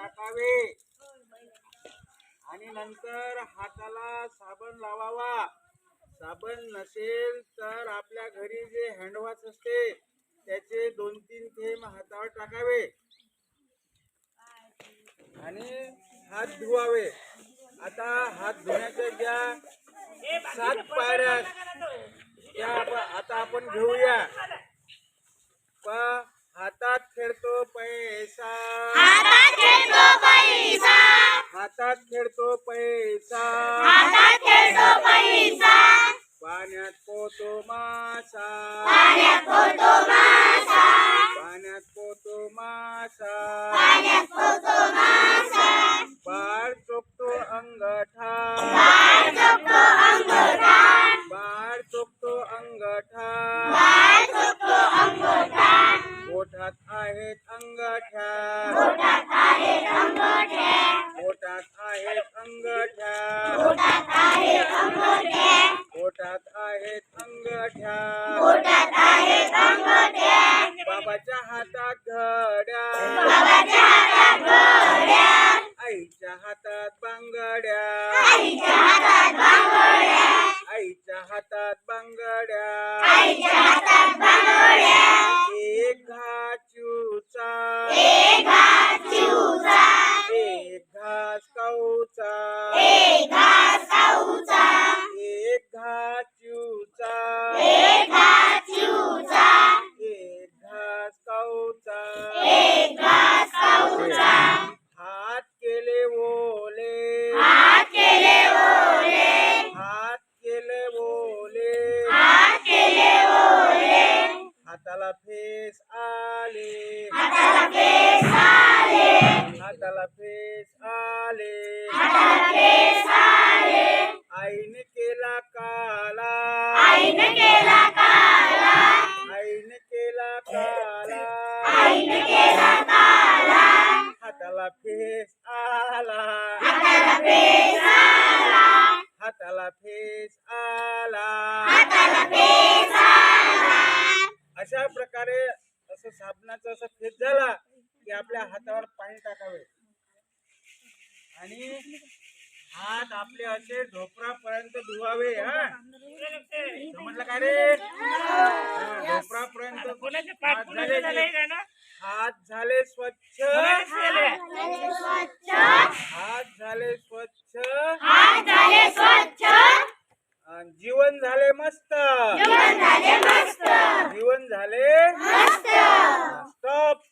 टाकावे आणि नंतर हाताला साबण लावावा. साबण नसेल तर आपल्या घरी जे हँडवॉश असते त्याचे दोन तीन थेंब हातावर टाकावे. आणि हात धुवावे. आता हात धुण्याच्या ज्या सात पायऱ्या त्या आता आपण घेऊया. खेळतो पैसा. हातात खेळतो पैसा. हातात खेळतो पैसा. हातात खेळतो पैसा. पाण्यात पोतो मासा. पाण्यात पोहतो मासा. पाण्यात पोतो मासा. पाण्यात पोहतो मासा. बाळ चोखतो अंगठा. आहेत अंगठ्या पोटात आहेत अंगठ्या पोटात आहेत अंगठ्या पोटात आहेत अंगठ्या बाबाच्या हातात घड्या. बाबाच्या हातात घड्या. आईच्या हातात बांगड्या. आईच्या हातात बांगड्या. आईच्या हातात बांगड्या. आईच्या हातात Atalapes Ali. Atalapes Ali. Atalapes Ali. Atalapes Ali. Aine ke la kala. Aine ke la kala. Aine ke la kala. Aine ke la kala. Atalapes Ala. Atalapes Ala. Atalapes Ala. Atalapes अशा प्रकारे असं साबणाचा असा face झाला की आपल्या हातावर पाणी टाकावे. आणि हात आपले असे ढोपरापर्यंत धुवावे हा. समजलं काय रे? हा, ढोपरापर्यंत हात झाले की- हात झाले स्वच्छ. स्वच्छ. हात झाले स्वच्छ. हात झाले मस्त. जीवन झाले मस्त. जीवन झाले मस्त. स्टॉप